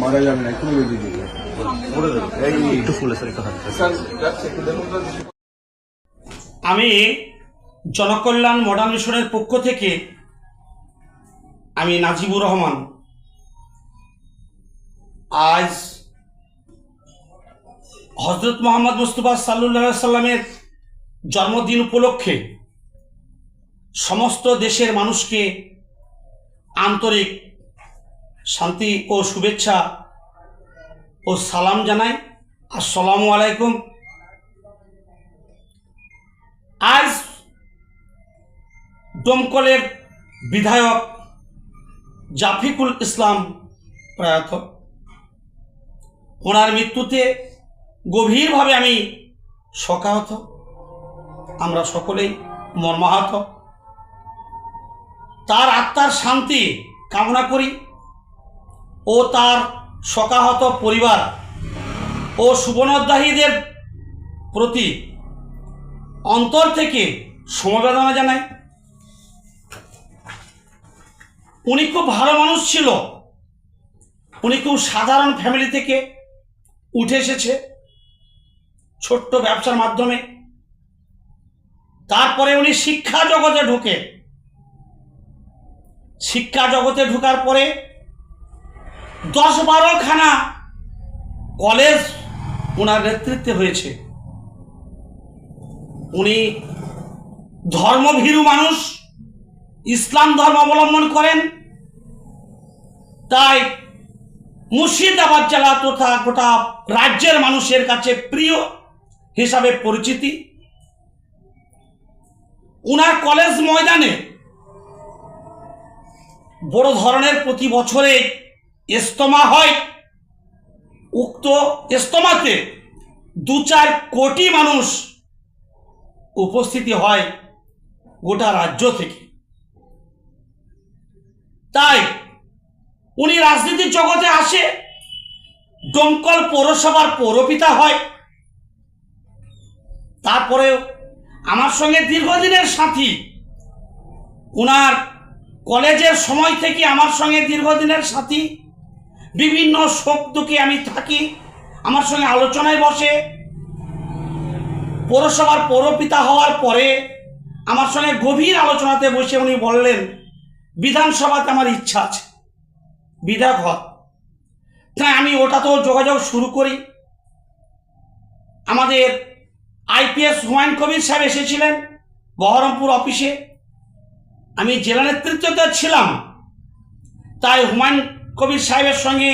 মারা যাবে না একটু যাচ্ছে একটু তো আমি জনকল্যাণ মডার্ন মিশনের পক্ষ থেকে আমি নাজিবুর রহমান। আজ হজরত মোহাম্মদ মুস্তফা সাল্লু সাল্লামের জন্মদিন উপলক্ষে সমস্ত দেশের মানুষকে আন্তরিক শান্তি ও শুভেচ্ছা ও সালাম জানাই। আসসালামু আলাইকুম। আজ দমকলের বিধায়ক জাফিকুল ইসলাম প্রয়াত। ওনার মৃত্যুতে গভীরভাবে আমি শোকাহত, আমরা সকলেই মর্মাহত। তার আত্মার শান্তি কামনা করি ও তার শোকাহত পরিবার ও সুবর্ণোদ্দাহীদের প্রতি অন্তর থেকে সমবেদনা জানাই উনি খুব ভালো মানুষ ছিল, উনি খুব সাধারণ ফ্যামিলি থেকে উঠে এসেছে। ছোট্ট ব্যবসার মাধ্যমে। তারপরে উনি শিক্ষা জগতে ঢুকে। শিক্ষা জগতে ঢোকার পরে দশ বারোখানা কলেজ ওনার নেতৃত্বে হয়েছে। উনি ধর্মভীরু মানুষ, ইসলাম ধর্ম অবলম্বন করেন। তাই মুর্শিদাবাদ জেলা তথা গোটা রাজ্যের মানুষের কাছে প্রিয় হিসাবে পরিচিতি। উনার কলেজ ময়দানে বড় ধরনের প্রতি বছরে ইস্তমা হয়। উক্ত ইস্তমাতে দু চার কোটি মানুষ উপস্থিতি হয় গোটা রাজ্য থেকে। তাই উনি রাজনীতির জগতে আসে ডোমকল পৌরসভার পৌরপিতা হয়। তারপরেও আমার সঙ্গে দীর্ঘদিনের সাথী, উনার কলেজের সময় থেকে আমার সঙ্গে দীর্ঘদিনের সাথী, বিভিন্ন শোক দুঃখে আমি থাকি, আমার সঙ্গে আলোচনায় বসে, পৌরসভার পৌরপিতা হওয়ার পরে আমার সঙ্গে গভীর আলোচনাতে বসে উনি বললেন, বিধানসভাতে আমার ইচ্ছা আছে, বিধায়ক হওয়ার। তাই আমি ওটাতেও যোগাযোগ শুরু করি। আমাদের আইপিএস হুমায়ুন কবির সাহেব এসেছিলেন বহরমপুর অফিসে। আমি জেলা নেতৃত্বতে ছিলাম। তাই হুমায়ুন কবির সাহেবের সঙ্গে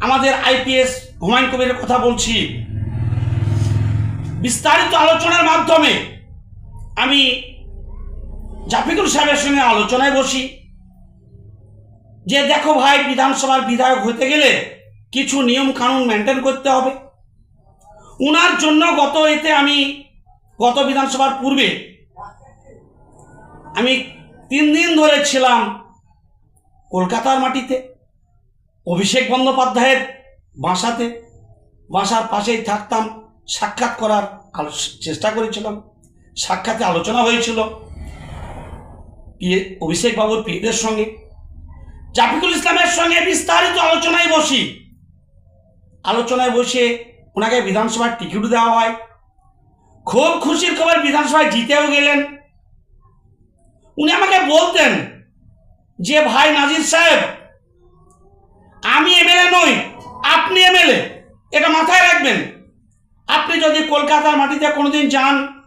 আমাদের আইপিএস হুমায়ুন কবিরের কথা বলছি। বিস্তারিত আলোচনার মাধ্যমে আমি জাফিকুল সাহেবের সঙ্গে আলোচনায় বসি। যে দেখো ভাই, বিধানসভার বিধায়ক হতে গেলে কিছু নিয়ম কানুন মেনটেন করতে হবে। উনার জন্য গত এতে আমি, গত বিধানসভার পূর্বে আমি তিন দিন ধরে ছিলাম কলকাতার মাটিতে, অভিষেক বন্দ্যোপাধ্যায়ের বাসাতে। বাসার পাশেই থাকতাম, সাক্ষাৎ করার চেষ্টা করেছিলাম। সাক্ষাতে আলোচনা হয়েছিল অভিষেক বাবুর পিএদের সঙ্গে। জাফিকুল ইসলামের সঙ্গে বিস্তারিত আলোচনায় বসি। আলোচনায় বসে ওনাকে বিধানসভার টিকিট দেওয়া হয়। খুব খুশির খবর বিধানসভায় জিতেও গেলেন। উনি আমাকে বলতেন যে, ভাই নাজির সাহেব, আমি এমএলএ নই, আপনি এমএলএ, এটা মাথায় রাখবেন। আপনি যদি কলকাতার মাটিতে কোনোদিন যান,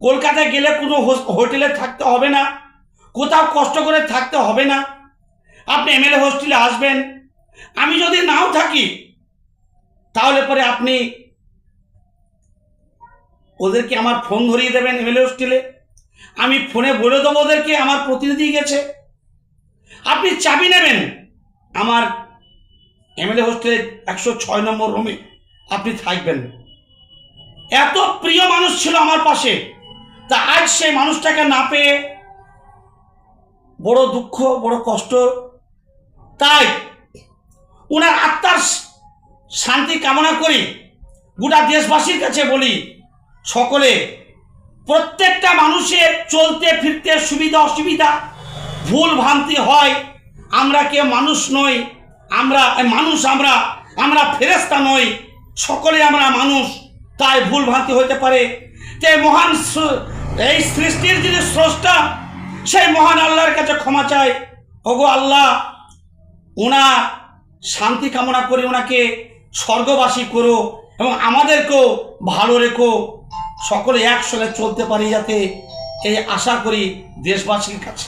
কলকাতায় গেলে কোনো হোটেলে থাকতে হবে না, কোথাও কষ্ট করে থাকতে হবে না। আপনি এমএলএ হোস্টেলে আসবেন। আমি যদি নাও থাকি তাহলে পরে আপনি ওদেরকে আমার ফোন ধরিয়ে দেবেন এমএলএ হোস্টেলে। আমি ফোনে বলে দেবো ওদেরকে, আমার প্রতিনিধি গেছে। আপনি চাবি নেবেন আমার এমএলএ হোস্টেলে একশো ছয় নম্বর রুমে। আপনি থাকবেন। এত প্রিয় মানুষ ছিল আমার পাশে। তা আজ সেই মানুষটাকে না পেয়ে বড় দুঃখ, বড় কষ্ট। তাই ওনার আত্মার শান্তি কামনা করি। গোটা দেশবাসীর কাছে বলি, সকলে, প্রত্যেকটা মানুষের চলতে ফিরতে সুবিধা অসুবিধা, ভুল ভ্রান্তি হয়, আমরা কেউ মানুষ নই, আমরা মানুষ আমরা আমরা ফেরেস্তা নই, সকলে আমরা মানুষ, তাই ভুল ভ্রান্তি হতে পারে। যে মহান এই সৃষ্টির যিনি স্রষ্টা, সেই মহান আল্লাহর কাছে ক্ষমা চাই। ওগো আল্লাহ ওনার শান্তি কামনা করে ওনাকে স্বর্গবাসী করো এবং আমাদেরকেও ভালো রেখো। সকলে একসঙ্গে চলতে পারি যাতে এই আশা করি দেশবাসীর কাছে।